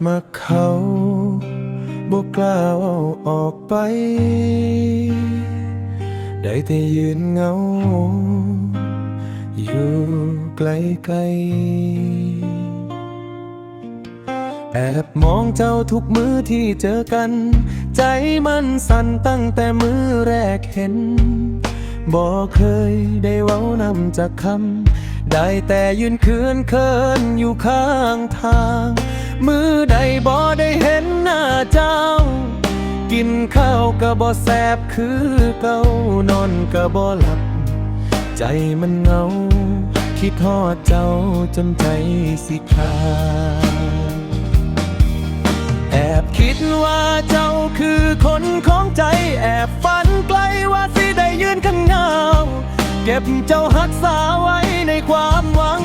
อบมาเขาบอกกล้าเอาออกไป ได้แต่ยืนเงา อยู่ไกลๆแอบมองเจ้าทุกมือที่เจอกัน ใจมันสั่นตั้งแต่มือแรกเห็นบอกเคยได้เว้านำจากคำ ได้แต่ยืนเคืนเคินอยู่ข้างทาง มือ ก็บ่แซบคือเก่านอนก็บ่หลับ ใจมันเหงา คิดทอดเจ้าจนใจสิขาดแอบคิดว่าเจ้าคือคนของใจ แอบฝันไกลว่าสิได้ยืนข้างเงา เก็บเจ้าหักษาไว้ในความหวัง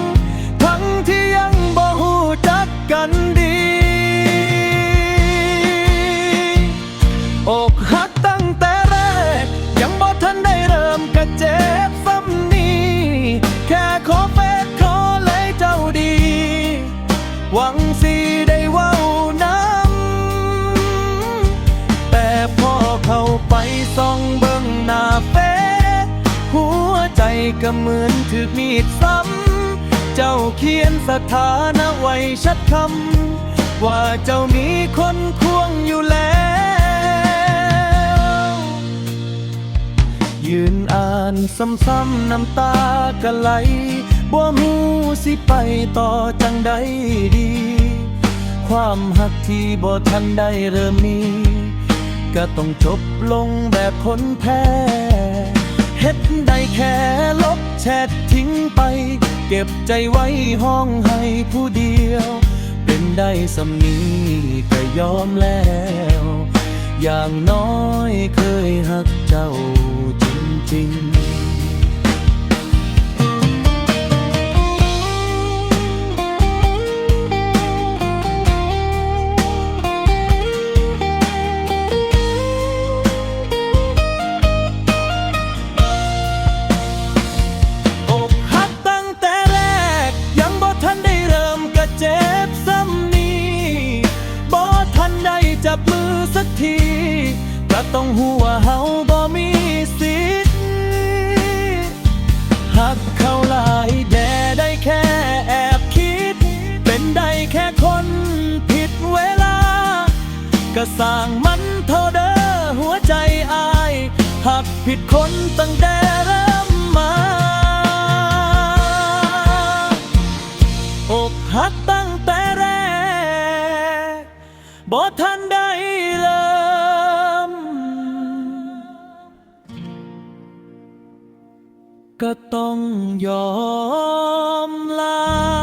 ก็เหมือนถูกมีดซ้ำ เจ้าเขียนสถานะไว้ชัดคำ ว่าเจ้ามีคนควงอยู่แล้ว ยืนอ่านซ้ำๆน้ำตากะไหลบ่หูสิไปต่อจังใดดี ความหักที่บ่ทันได้เริ่มมี ก็ต้องจบลงแบบคนแพ้ ฮ็ดได้แค่ลบแชททิ้งไป เก็บใจไว้ห้องให้ผู้เดียว เป็นได้สำนีก็ยอมแล้ว อย่างน้อยเคยหักเจ้าจริงๆ จับมือสักทีก็ต้องหัวเฮาบ่มีสิทธิ์หักเขาหลายแด่ได้แค่แอบคิด เป็นได้แค่คนผิดเวลา ก็สร้างมันเท่าเด้อหัวใจอายหักผิดคนตั้งแต่เริ่มมาอกหักตั้งแต่ บ่ทันได้เริ่มก็ต้องยอมลา